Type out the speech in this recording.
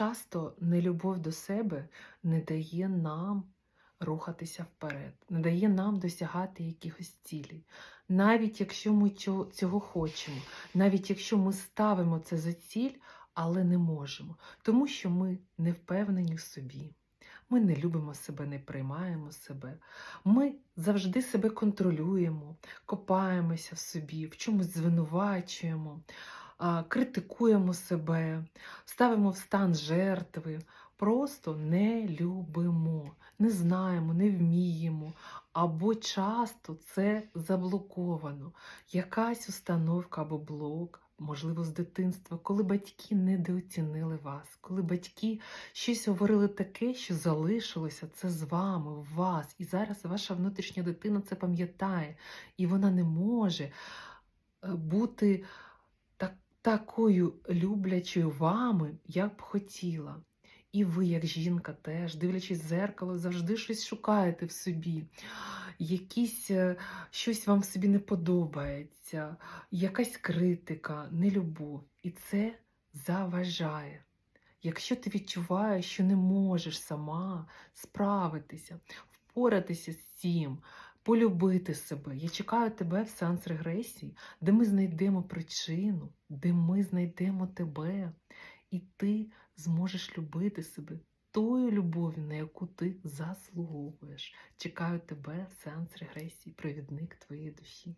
часто нелюбов до себе не дає нам рухатися вперед, не дає нам досягати якихось цілей. Навіть якщо ми цього хочемо, навіть якщо ми ставимо це за ціль, але не можемо, тому що ми не впевнені в собі. Ми не любимо себе, не приймаємо себе. Ми завжди себе контролюємо, копаємося в собі, в чомусь звинувачуємо, критикуємо себе, ставимо в стан жертви, просто не любимо, не знаємо, не вміємо. Або часто це заблоковано. Якась установка або блок, можливо, з дитинства, коли батьки недооцінили вас, коли батьки щось говорили таке, що залишилося це з вами, в вас. І зараз ваша внутрішня дитина це пам'ятає, і вона не може е, бути такою люблячою вами, як б хотіла. І ви, як жінка, теж, дивлячись в зеркало, завжди щось шукаєте в собі. Якісь е, щось вам в собі не подобається, якась критика, нелюбов. І це заважає. Якщо ти відчуваєш, що не можеш сама справитися, впоратися з цим, полюбити себе, я чекаю тебе в сеанс регресії, де ми знайдемо причину, де ми знайдемо тебе, і ти зможеш любити себе тою любов'ю, на яку ти заслуговуєш. Чекаю тебе в сеанс регресії, провідник твоєї душі.